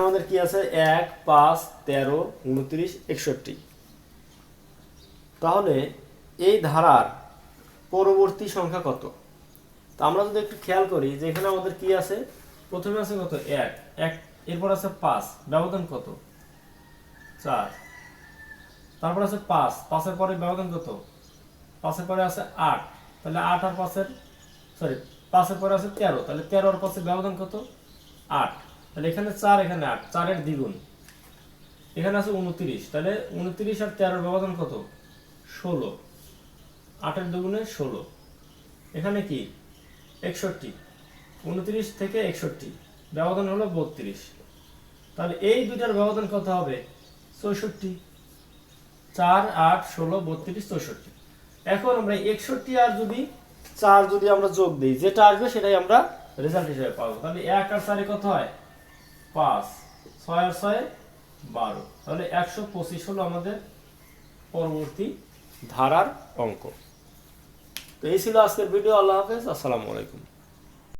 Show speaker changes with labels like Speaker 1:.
Speaker 1: আমাদের কি আছে? এক, পাঁচ, তেরো, উনত্রিশ, একষট্টি। তাহলে এই ধারার পরবর্তী সংখ্যা কত? তো আমরা যদি একটু খেয়াল করি যে এখানে আমাদের কি আছে? প্রথমে আছে কত? এক। এক, এরপর আছে পাঁচ। ব্যবধান কত? চার। তারপর আছে পাঁচ। পাঁচের পরে ব্যবধান কত? পাঁচের পরে আছে আট। তাহলে আট আর পাঁচের সরি পাঁচের পরে আছে তেরো। তাহলে তেরো আর পাঁচের ব্যবধান কত? আট। তাহলে এখানে চার, এখানে আট, চারের দ্বিগুণ। এখানে আছে উনত্রিশ, তাহলে উনত্রিশ আর তেরোর ব্যবধান কত? ষোলো। আটের দুগুণে ষোলো। এখানে কি? একষট্টি। উনত্রিশ থেকে একষট্টি। ব্যবধান হলো বত্রিশ। তাহলে এই দুইটার ব্যবধান কত হবে? চৌষট্টি। চার, আট, ষোলো, বত্রিশ, চৌষট্টি। এখন আমরা একষট্টি আর যদি চার যদি আমরা যোগ দিই, যেটা আসবে সেটাই আমরা রেজাল্ট হিসেবে পাবো। তাহলে এক আর চারে কত হয়? পাঁচ, ছয় আর ছয়, বারো। তাহলে একশো পঁচিশ হলো আমাদের পরবর্তী ধারার অঙ্ক। তো এই ছিল আজকের ভিডিও। আল্লাহ হাফেজ। আসসালামু আলাইকুম।